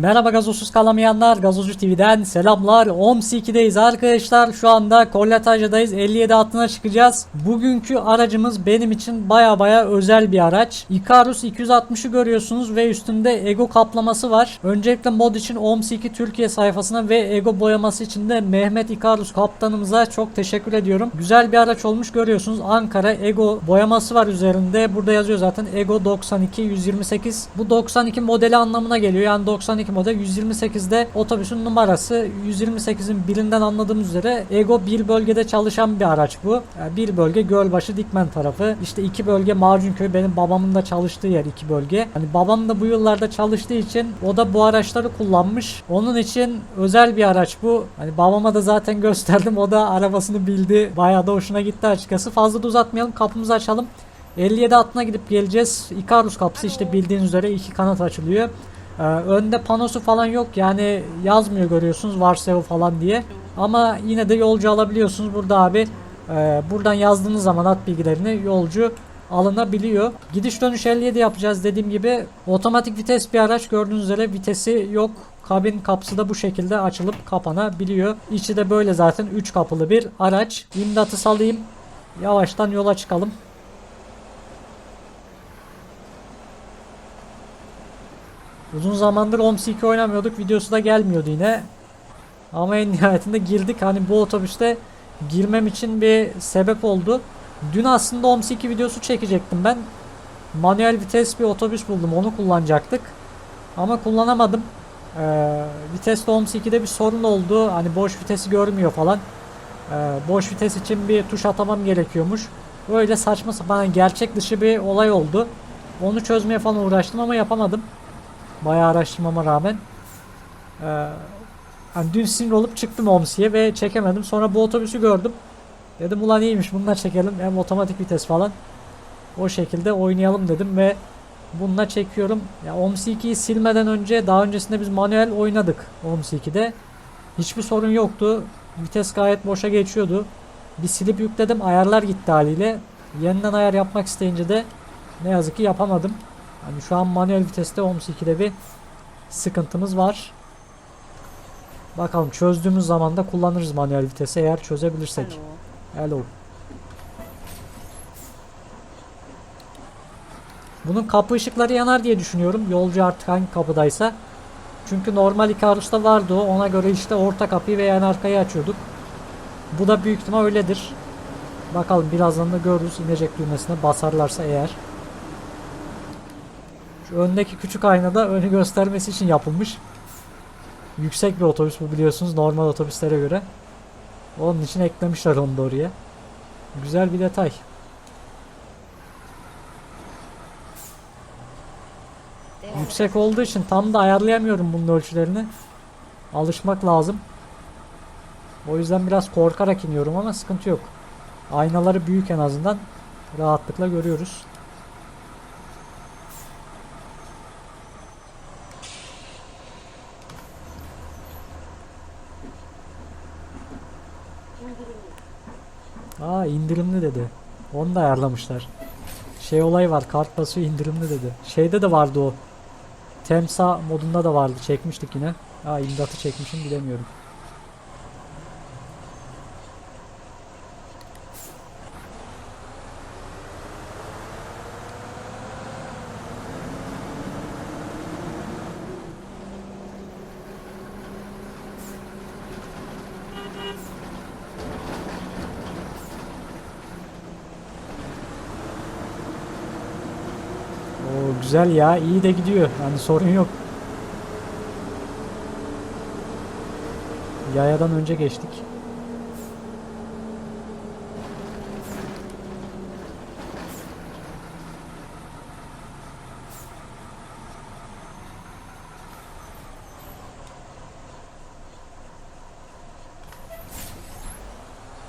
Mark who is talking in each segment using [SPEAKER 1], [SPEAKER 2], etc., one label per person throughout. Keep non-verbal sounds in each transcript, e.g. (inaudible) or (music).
[SPEAKER 1] Merhaba gazozsuz kalamayanlar, Gazozcu TV'den selamlar. OMS 2'deyiz arkadaşlar. Şu anda Kolletaj'dayız. 57 hattına çıkacağız. Bugünkü aracımız benim için baya baya özel bir araç. Icarus 260'ı görüyorsunuz ve üstünde Ego kaplaması var. Öncelikle mod için OMS 2 Türkiye sayfasına ve Ego boyaması için de Mehmet Icarus kaptanımıza çok teşekkür ediyorum. Güzel bir araç olmuş görüyorsunuz. Ankara Ego boyaması var üzerinde. Burada yazıyor zaten Ego 92 128. Bu 92 modeli anlamına geliyor. Yani 92 model 128'de otobüsün numarası 128'in birinden anladığımız üzere Ego bir bölgede çalışan bir araç bu. Yani bir bölge Gölbaşı Dikmen tarafı. İşte iki bölge Macunköy benim babamın da çalıştığı yer iki bölge. Hani babam da bu yıllarda çalıştığı için o da bu araçları kullanmış. Onun için özel bir araç bu. Hani babama da zaten (laughs) gösterdim. O da arabasını bildi. Bayağı da hoşuna gitti açıkçası. Fazla da uzatmayalım. Kapımızı açalım. 57 hattına gidip geleceğiz. Icarus kapısı işte bildiğiniz üzere iki kanat açılıyor. Ee, önde panosu falan yok yani yazmıyor görüyorsunuz Varseo falan diye. Ama yine de yolcu alabiliyorsunuz burada abi. e, buradan yazdığınız zaman at bilgilerini yolcu alınabiliyor. Gidiş dönüş 57 yapacağız dediğim gibi. Otomatik vites bir araç gördüğünüz üzere vitesi yok. Kabin kapısı da bu şekilde açılıp kapanabiliyor. İçi de böyle zaten 3 kapılı bir araç. İmdatı salayım. Yavaştan yola çıkalım. Uzun zamandır OMS 2 oynamıyorduk. Videosu da gelmiyordu yine. Ama en nihayetinde girdik. Hani bu otobüste girmem için bir sebep oldu. Dün aslında OMS 2 videosu çekecektim ben. Manuel vites bir otobüs buldum. Onu kullanacaktık. Ama kullanamadım. Ee, viteste OMS 2'de bir sorun oldu. Hani boş vitesi görmüyor falan. Ee, boş vites için bir tuş atamam gerekiyormuş. Öyle saçma sapan gerçek dışı bir olay oldu. Onu çözmeye falan uğraştım ama yapamadım. Bayağı araştırmama rağmen. Ee, hani dün sinir olup çıktım OMS'ye ve çekemedim. Sonra bu otobüsü gördüm. Dedim ulan iyiymiş bununla çekelim. Hem otomatik vites falan. O şekilde oynayalım dedim ve bununla çekiyorum. Ya OMS 2'yi silmeden önce daha öncesinde biz manuel oynadık OMS 2'de. Hiçbir sorun yoktu. Vites gayet boşa geçiyordu. Bir silip yükledim. Ayarlar gitti haliyle. Yeniden ayar yapmak isteyince de ne yazık ki yapamadım. Hani şu an manuel viteste OMS 2'de bir sıkıntımız var. Bakalım çözdüğümüz zaman da kullanırız manuel vitesi eğer çözebilirsek. Hello. Bunun kapı ışıkları yanar diye düşünüyorum. Yolcu artık hangi kapıdaysa. Çünkü normal Icarus'ta vardı o. Ona göre işte orta kapıyı ve yan arkayı açıyorduk. Bu da büyük ihtimal öyledir. Bakalım birazdan da görürüz inecek düğmesine basarlarsa eğer. Öndeki küçük aynada önü göstermesi için yapılmış. Yüksek bir otobüs bu biliyorsunuz normal otobüslere göre. Onun için eklemişler onu da oraya. Güzel bir detay. Yüksek olduğu için tam da ayarlayamıyorum bunun ölçülerini. Alışmak lazım. O yüzden biraz korkarak iniyorum ama sıkıntı yok. Aynaları büyük en azından. Rahatlıkla görüyoruz. İndirimli dedi. Onu da ayarlamışlar. Şey olay var kart basıyor indirimli dedi. Şeyde de vardı o. Temsa modunda da vardı. Çekmiştik yine. Aa imdatı çekmişim bilemiyorum. Oo güzel ya iyi de gidiyor. Yani sorun yok. Yayadan önce geçtik.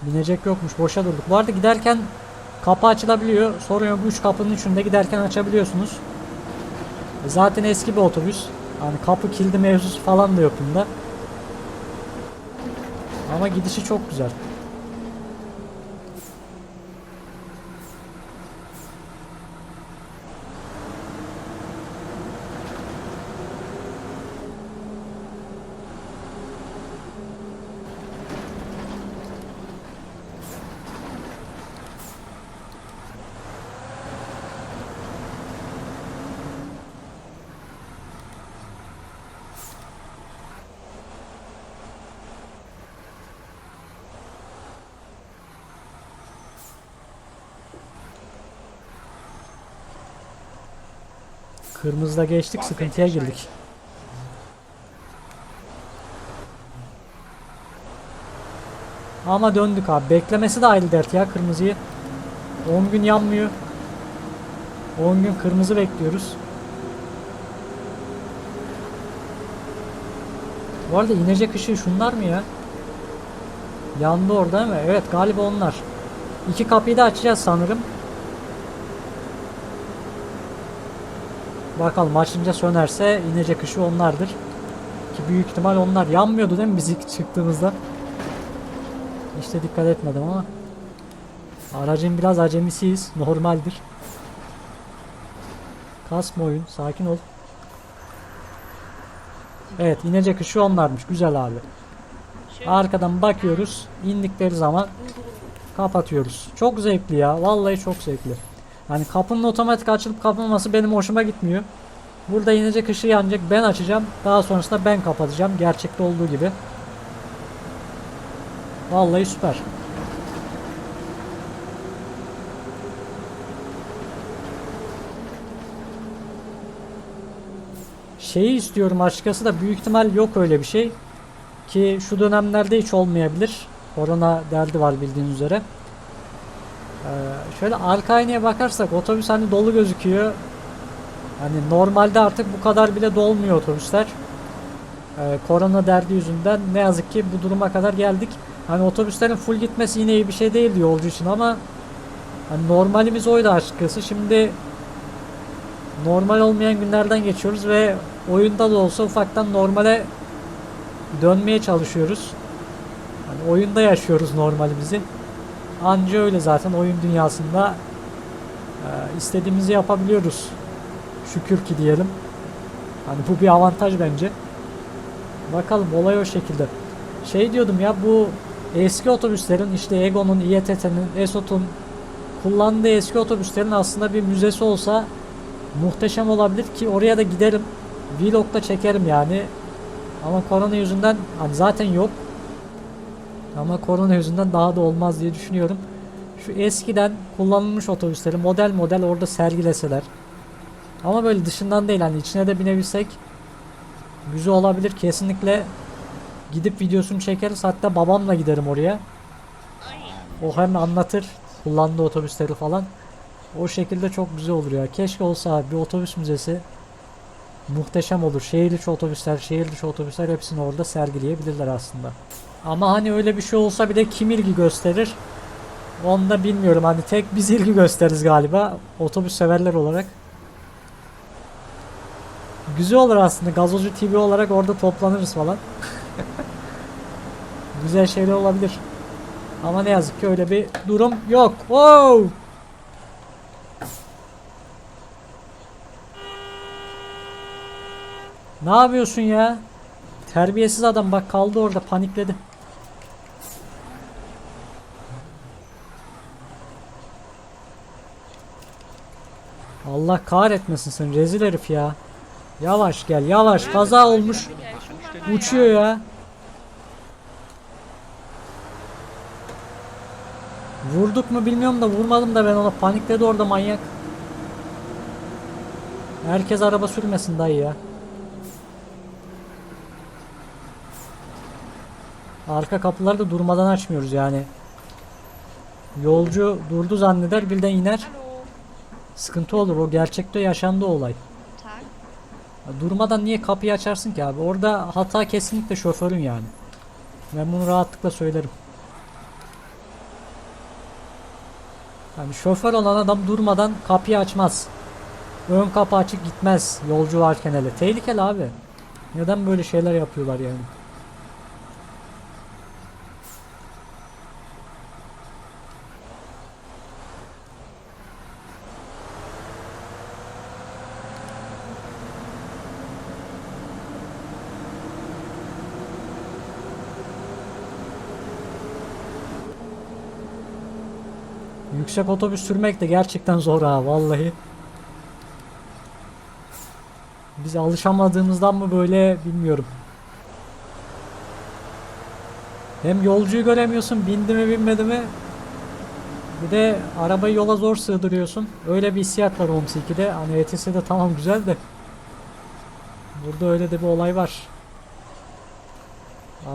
[SPEAKER 1] Binecek yokmuş boşa durduk. Bu arada giderken kapı açılabiliyor. Sorun yok 3 kapının üçünde giderken açabiliyorsunuz. Zaten eski bir otobüs. Hani kapı kilidi mevzusu falan da yok bunda. Ama gidişi çok güzel. Kırmızıda geçtik sıkıntıya girdik. Ama döndük abi. Beklemesi de ayrı dert ya kırmızıyı. 10 gün yanmıyor. 10 gün kırmızı bekliyoruz. Bu arada inecek ışığı şunlar mı ya? Yandı orada mi? Evet galiba onlar. İki kapıyı da açacağız sanırım. Bakalım açınca sönerse inecek ışığı onlardır. Ki büyük ihtimal onlar yanmıyordu değil mi biz ilk çıktığımızda? İşte dikkat etmedim ama. Aracın biraz acemisiyiz. Normaldir. Kasma oyun. Sakin ol. Evet inecek ışığı onlarmış. Güzel abi. Arkadan bakıyoruz. indikleri zaman kapatıyoruz. Çok zevkli ya. Vallahi çok zevkli. Yani kapının otomatik açılıp kapanması benim hoşuma gitmiyor. Burada inecek ışığı yanacak. Ben açacağım. Daha sonrasında ben kapatacağım. Gerçekte olduğu gibi. Vallahi süper. Şeyi istiyorum açıkçası da büyük ihtimal yok öyle bir şey. Ki şu dönemlerde hiç olmayabilir. Korona derdi var bildiğiniz üzere. Ee, şöyle arka aynaya bakarsak otobüs hani dolu gözüküyor. Hani normalde artık bu kadar bile dolmuyor otobüsler. Ee, korona derdi yüzünden ne yazık ki bu duruma kadar geldik. Hani otobüslerin full gitmesi yine iyi bir şey değildi yolcu için ama hani normalimiz oydu açıkçası. Şimdi normal olmayan günlerden geçiyoruz ve oyunda da olsa ufaktan normale dönmeye çalışıyoruz. Hani oyunda yaşıyoruz normalimizi. Anca öyle zaten oyun dünyasında e, istediğimizi yapabiliyoruz. Şükür ki diyelim. Hani bu bir avantaj bence. Bakalım olay o şekilde. Şey diyordum ya bu eski otobüslerin işte Ego'nun, İETT'nin, Esot'un kullandığı eski otobüslerin aslında bir müzesi olsa muhteşem olabilir ki oraya da giderim. Vlog'da çekerim yani. Ama korona yüzünden hani zaten yok. Ama korona yüzünden daha da olmaz diye düşünüyorum. Şu eskiden kullanılmış otobüsleri model model orada sergileseler. Ama böyle dışından değil hani içine de binebilsek güzel olabilir. Kesinlikle gidip videosunu çekeriz. Hatta babamla giderim oraya. O hem anlatır kullandığı otobüsleri falan. O şekilde çok güzel olur ya. Keşke olsa bir otobüs müzesi muhteşem olur. Şehir içi otobüsler, şehir dışı otobüsler hepsini orada sergileyebilirler aslında. Ama hani öyle bir şey olsa bir de kim ilgi gösterir? Onu da bilmiyorum. Hani tek biz ilgi gösteririz galiba. Otobüs severler olarak. Güzel olur aslında. Gazozu TV olarak orada toplanırız falan. (laughs) Güzel şeyler olabilir. Ama ne yazık ki öyle bir durum yok. Wow! Ne yapıyorsun ya? Terbiyesiz adam bak kaldı orada panikledi. Allah kahretmesin sen rezil herif ya. Yavaş gel yavaş kaza olmuş. Uçuyor ya. Vurduk mu bilmiyorum da vurmadım da ben ona panikledi orada manyak. Herkes araba sürmesin dayı ya. Arka kapıları da durmadan açmıyoruz yani. Yolcu durdu zanneder birden iner. Sıkıntı olur o gerçekte yaşandı olay.
[SPEAKER 2] Tak.
[SPEAKER 1] Ya Durmadan niye kapıyı açarsın ki abi? Orada hata kesinlikle şoförün yani. Ben bunu rahatlıkla söylerim. Yani şoför olan adam durmadan kapıyı açmaz. Ön kapı açık gitmez yolcu varken hele. Tehlikeli abi. Neden böyle şeyler yapıyorlar yani? Yüksek otobüs sürmek de gerçekten zor ha vallahi. Biz alışamadığımızdan mı böyle bilmiyorum. Hem yolcuyu göremiyorsun bindi mi binmedi mi Bir de arabayı yola zor sığdırıyorsun. Öyle bir hissiyat var Homes 2'de. Hani ETS'de tamam güzel de. Burada öyle de bir olay var.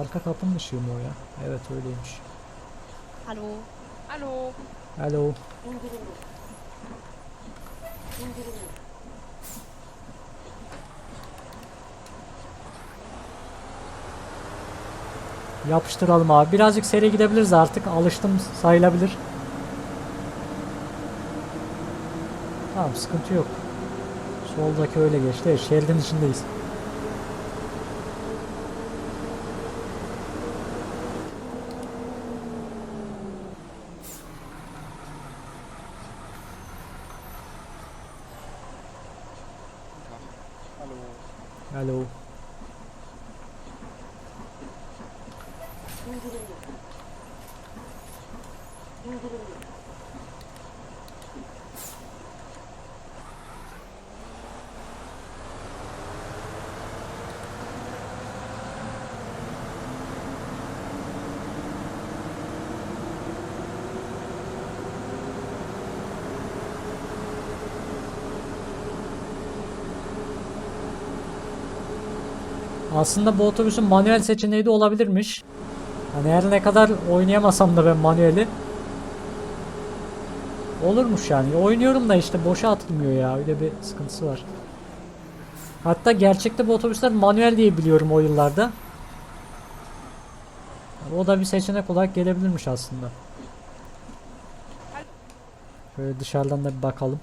[SPEAKER 1] Arka kapının ışığı mı o ya? Evet öyleymiş.
[SPEAKER 2] Hallo. Hallo.
[SPEAKER 1] Hello. Yapıştıralım abi. Birazcık seri gidebiliriz artık. Alıştım sayılabilir. Tamam sıkıntı yok. Soldaki öyle geçti. Şeridin içindeyiz.
[SPEAKER 3] Hallo.
[SPEAKER 1] Hello. Aslında bu otobüsün manuel seçeneği de olabilirmiş. Hani her ne kadar oynayamasam da ben manueli. Olurmuş yani. Oynuyorum da işte boşa atılmıyor ya. Öyle bir sıkıntısı var. Hatta gerçekte bu otobüsler manuel diye biliyorum o yıllarda. O da bir seçenek olarak gelebilirmiş aslında. Şöyle dışarıdan da bir bakalım.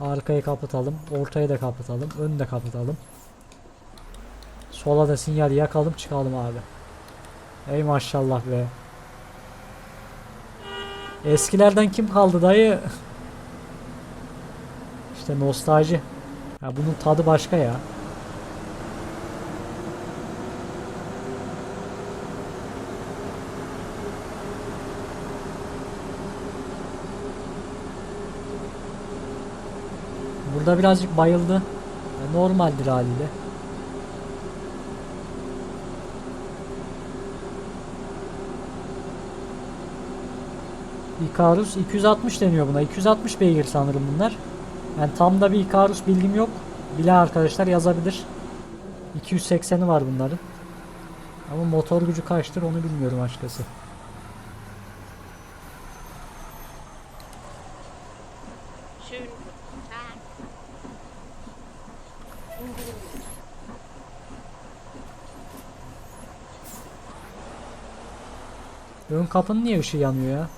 [SPEAKER 1] Arkayı kapatalım. Ortayı da kapatalım. Önü de kapatalım. Sola da sinyal yakalım çıkalım abi. Ey maşallah be. Eskilerden kim kaldı dayı? (laughs) İşte nostalji. Ya bunun tadı başka ya. Burada birazcık bayıldı. Normaldir haliyle. Icarus 260 deniyor buna. 260 beygir sanırım bunlar. Yani tam da bir Icarus bilgim yok. Bilen arkadaşlar yazabilir. 280'i var bunların. Ama motor gücü kaçtır onu bilmiyorum açıkçası. Ön kapının niye ışığı yanıyor ya?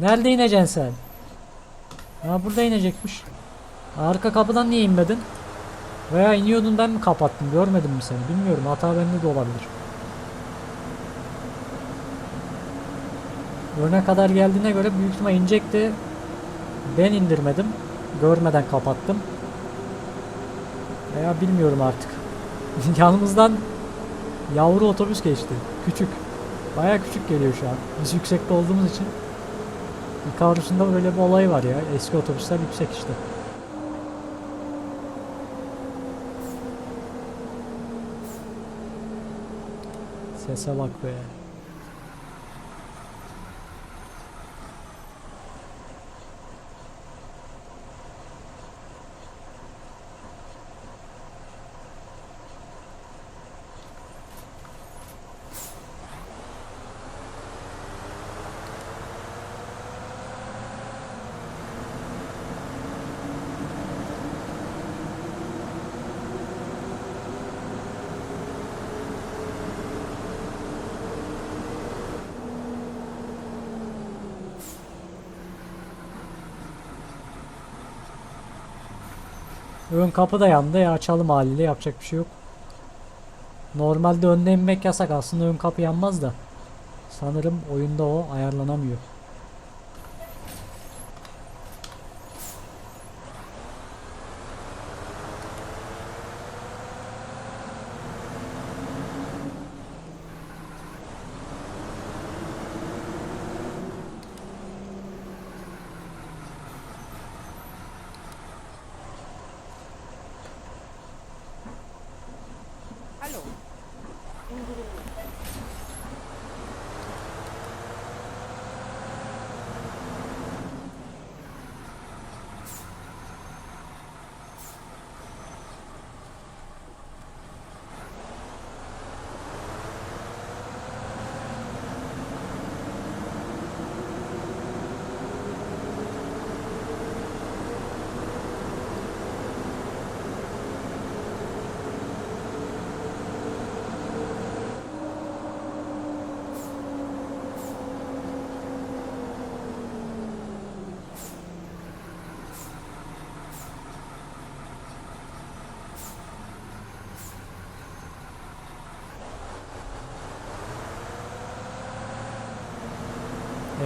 [SPEAKER 1] Nerede ineceksin sen? Ha burada inecekmiş. Arka kapıdan niye inmedin? Veya iniyordun ben mi kapattım? Görmedim mi seni? Bilmiyorum. Hata bende de olabilir. Öne kadar geldiğine göre büyük ihtimal inecekti. Ben indirmedim. Görmeden kapattım. Veya bilmiyorum artık. (laughs) Yanımızdan yavru otobüs geçti. Küçük. Baya küçük geliyor şu an. Biz yüksekte olduğumuz için. Da böyle bir olay var ya. Eski otobüsler yüksek işte. Sese bak be. Ön kapı da yandı ya açalım haliyle yapacak bir şey yok. Normalde önde inmek yasak aslında ön kapı yanmaz da. Sanırım oyunda o ayarlanamıyor.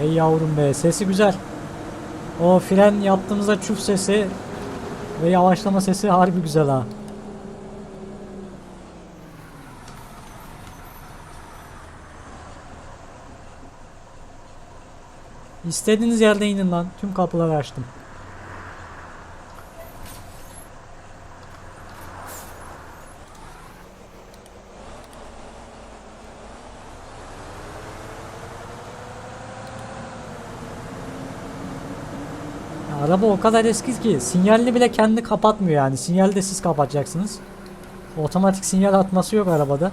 [SPEAKER 1] Ey yavrum be sesi güzel. O fren yaptığımızda çuf sesi ve yavaşlama sesi harbi güzel ha. İstediğiniz yerde inin lan. Tüm kapıları açtım. Araba o kadar eski ki sinyalini bile kendi kapatmıyor yani. Sinyali de siz kapatacaksınız. Otomatik sinyal atması yok arabada.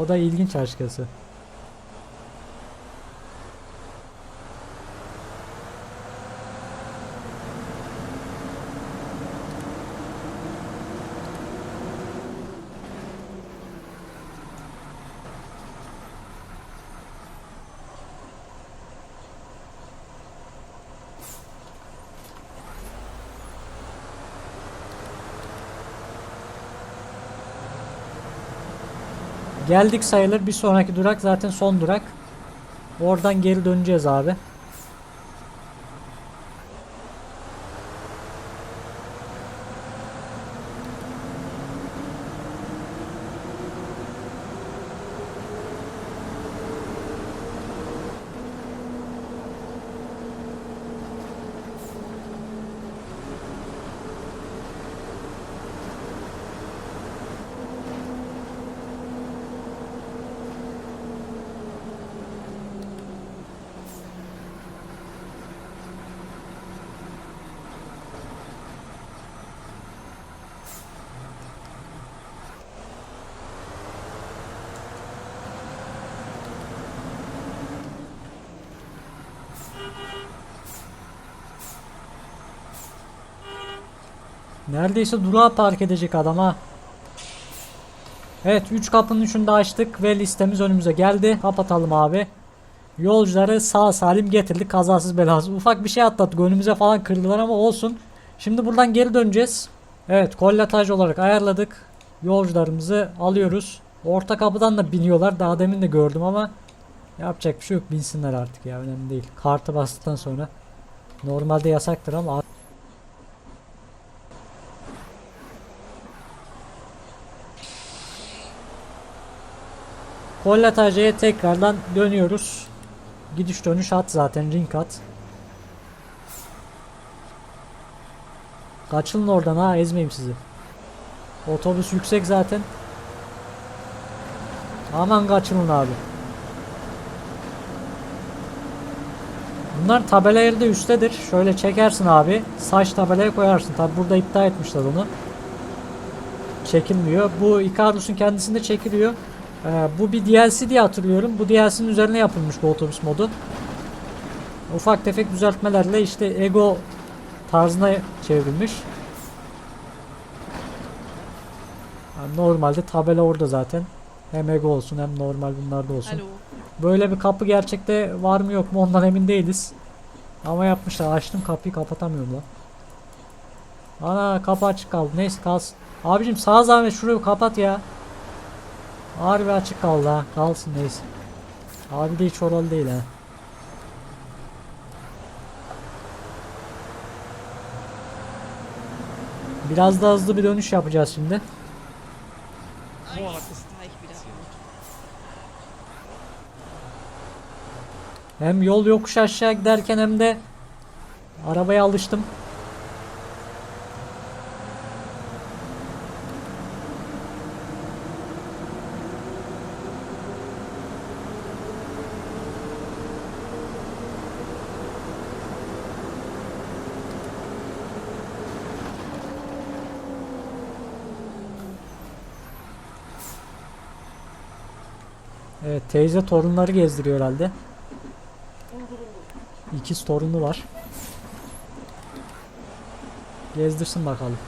[SPEAKER 1] O da ilginç açıkçası. Geldik sayılır. Bir sonraki durak zaten son durak. Oradan geri döneceğiz abi. Neredeyse durağa park edecek adam ha. Evet 3 kapının üçünü de açtık ve listemiz önümüze geldi. Kapatalım abi. Yolcuları sağ salim getirdik kazasız belasız. Ufak bir şey atlattık önümüze falan kırdılar ama olsun. Şimdi buradan geri döneceğiz. Evet kolletaj olarak ayarladık. Yolcularımızı alıyoruz. Orta kapıdan da biniyorlar. Daha demin de gördüm ama yapacak bir şey yok. Binsinler artık ya önemli değil. Kartı bastıktan sonra. Normalde yasaktır ama Kolletaj'a tekrardan dönüyoruz. Gidiş dönüş hat zaten ring hat. Kaçılın oradan ha ezmeyeyim sizi. Otobüs yüksek zaten. Aman kaçılın abi. Bunlar tabela yeri de üsttedir. Şöyle çekersin abi. Saç tabelaya koyarsın. Tabi burada iptal etmişler onu. Çekilmiyor. Bu Icarus'un kendisinde çekiliyor. Ee, bu bir DLC diye hatırlıyorum. Bu DLC'nin üzerine yapılmış bu otobüs modu. Ufak tefek düzeltmelerle işte Ego tarzına çevrilmiş. Yani normalde tabela orada zaten. Hem Ego olsun hem normal bunlarda olsun.
[SPEAKER 2] Hallo.
[SPEAKER 1] Böyle bir kapı gerçekte var mı yok mu ondan emin değiliz. Ama yapmışlar. Açtım kapıyı kapatamıyorum lan. Ana kapı açık kaldı. Neyse kalsın. Abicim sağ zahmet şurayı kapat ya. Harbi açık kaldı ha. Kalsın neyse. Abi de hiç oralı değil ha. Biraz daha hızlı bir dönüş yapacağız şimdi. Hem yol yokuş aşağı giderken hem de arabaya alıştım. Evet teyze torunları gezdiriyor herhalde. İkiz torunu var. Gezdirsin bakalım.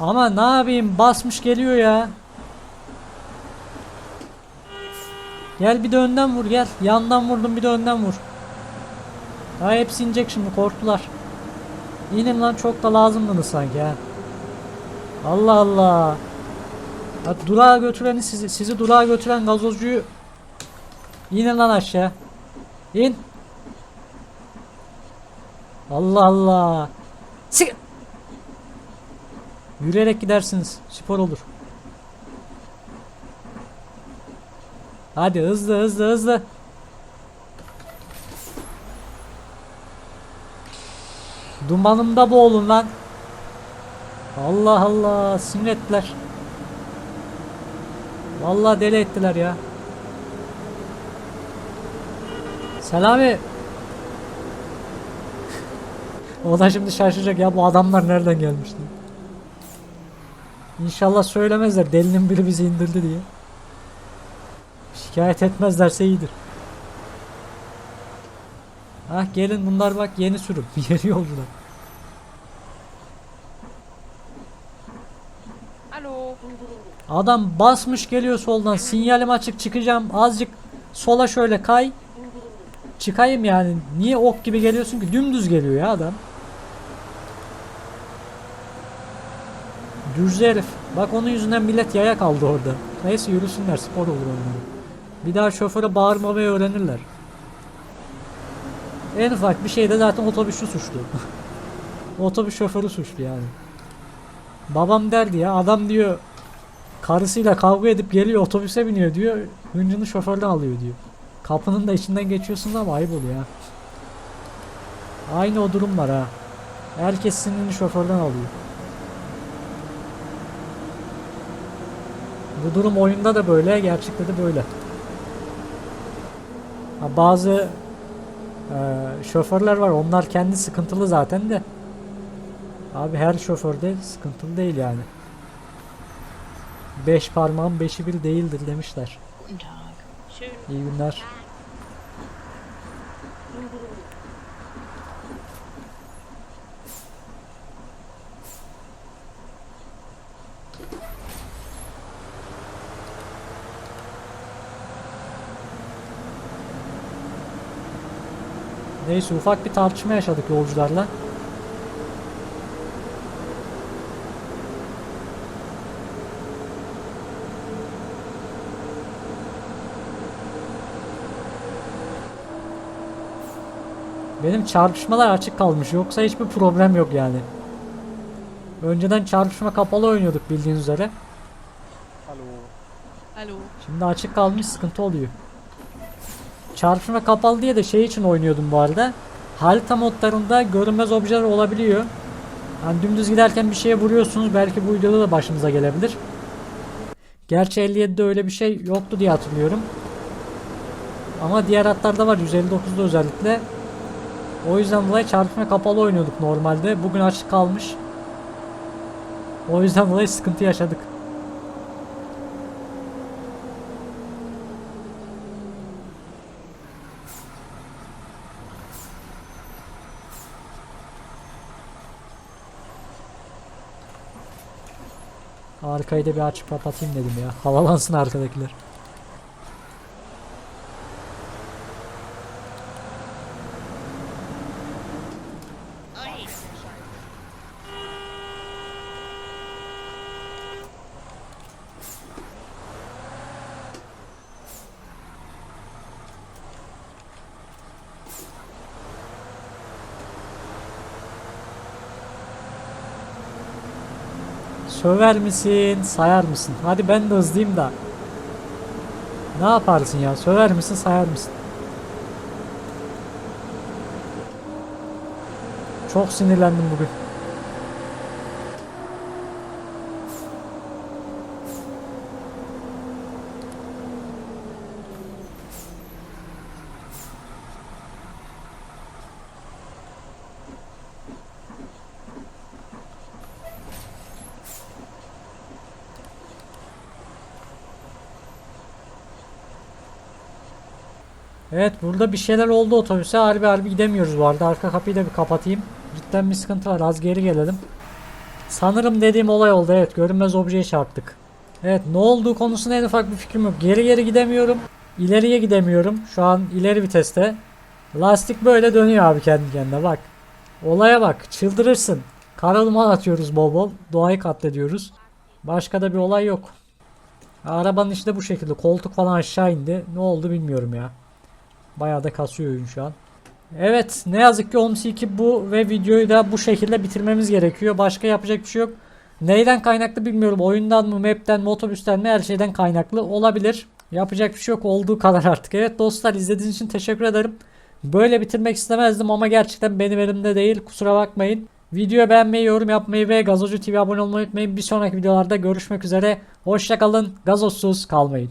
[SPEAKER 1] Ama ne yapayım basmış geliyor ya. Gel bir de önden vur gel. Yandan vurdum bir de önden vur. Ha hepsi inecek şimdi korktular. İnin lan çok da lazımdınız sanki ha. Allah Allah. Ya durağa götüreni sizi, sizi durağa götüren gazozcuyu inin lan aşağı. İn. Allah Allah. Sik. Yürüyerek gidersiniz. Spor olur. Hadi hızlı hızlı hızlı. Dumanımda boğulun lan. Allah Allah sinir ettiler. Vallahi deli ettiler ya. Selami. (laughs) o da şimdi şaşıracak ya bu adamlar nereden gelmişti. İnşallah söylemezler delinin biri bizi indirdi diye. Şikayet etmezlerse iyidir. Ah gelin bunlar bak yeni sürüm. (laughs) Yeni yolcular. Adam basmış geliyor soldan. Sinyalim açık çıkacağım. Azıcık sola şöyle kay. Çıkayım yani. Niye ok gibi geliyorsun ki? Dümdüz geliyor ya adam. Dürzü herif. Bak onun yüzünden millet yaya kaldı orada. Neyse yürüsünler spor olur onlara. Bir daha şoföre bağırmamayı öğrenirler. En ufak bir şeyde zaten otobüsçü suçlu. (laughs) Otobüs şoförü suçlu yani. Babam derdi ya adam diyor karısıyla kavga edip geliyor otobüse biniyor diyor. Hıncını şoförden alıyor diyor. Kapının da içinden geçiyorsun ama ayıp oluyor ha. Aynı o durum var ha. Herkes sinirini şoförden alıyor. Bu durum oyunda da böyle, gerçekte de böyle. Ha, bazı eee, şoförler var, onlar kendi sıkıntılı zaten de. Abi her şoförde sıkıntılı değil yani. Beş parmağın beşi bir değildir demişler.
[SPEAKER 2] Schön.
[SPEAKER 1] İyi günler. Neyse ufak bir tartışma yaşadık yolcularla. Benim çarpışmalar açık kalmış yoksa hiçbir problem yok yani. Önceden çarpışma kapalı oynuyorduk bildiğiniz üzere.
[SPEAKER 3] Hallo.
[SPEAKER 2] Hallo.
[SPEAKER 1] Şimdi açık kalmış sıkıntı oluyor. Çarpışma kapalı diye de şey için oynuyordum bu arada. Harita modlarında görünmez objeler olabiliyor. Hani dümdüz giderken bir şeye vuruyorsunuz belki bu videoda da başımıza gelebilir. Gerçi 57'de öyle bir şey yoktu diye hatırlıyorum. Ama diğer hatlarda var 159'da özellikle. O yüzden dolayı çarpışma kapalı oynuyorduk normalde. Bugün açık kalmış. O yüzden dolayı sıkıntı yaşadık. Arkayı da bir açıp kapatayım dedim ya. Havalansın arkadakiler. Söver misin, sayar mısın? Hadi ben de hızlıyım da. Ne yaparsın ya? Söver misin, sayar mısın? Çok sinirlendim bugün. Evet burada bir şeyler oldu otobüse. Harbi harbi gidemiyoruz bu arada. Arka kapıyı da bir kapatayım. Cidden bir sıkıntı var. Az geri gelelim. Sanırım dediğim olay oldu. Evet görünmez objeye çarptık. Evet ne olduğu konusunda en ufak bir fikrim yok. Geri geri gidemiyorum. İleriye gidemiyorum. Şu an ileri viteste. Lastik böyle dönüyor abi kendi kendine bak. Olaya bak çıldırırsın. Kara duman atıyoruz bol bol. Doğayı katlediyoruz. Başka da bir olay yok. Arabanın içi de bu şekilde. Koltuk falan aşağı indi. Ne oldu bilmiyorum ya. Bayağı da kasıyor oyun şu an. Evet ne yazık ki Homes 2 bu ve videoyu da bu şekilde bitirmemiz gerekiyor. Başka yapacak bir şey yok. Neyden kaynaklı bilmiyorum. Oyundan mı, map'ten mi, otobüsten mi her şeyden kaynaklı olabilir. Yapacak bir şey yok olduğu kadar artık. Evet dostlar izlediğiniz için teşekkür ederim. Böyle bitirmek istemezdim ama gerçekten benim elimde değil. Kusura bakmayın. Videoyu beğenmeyi, yorum yapmayı ve Gazocu TV abone olmayı unutmayın. Bir sonraki videolarda görüşmek üzere. Hoşçakalın. Gazozsuz kalmayın.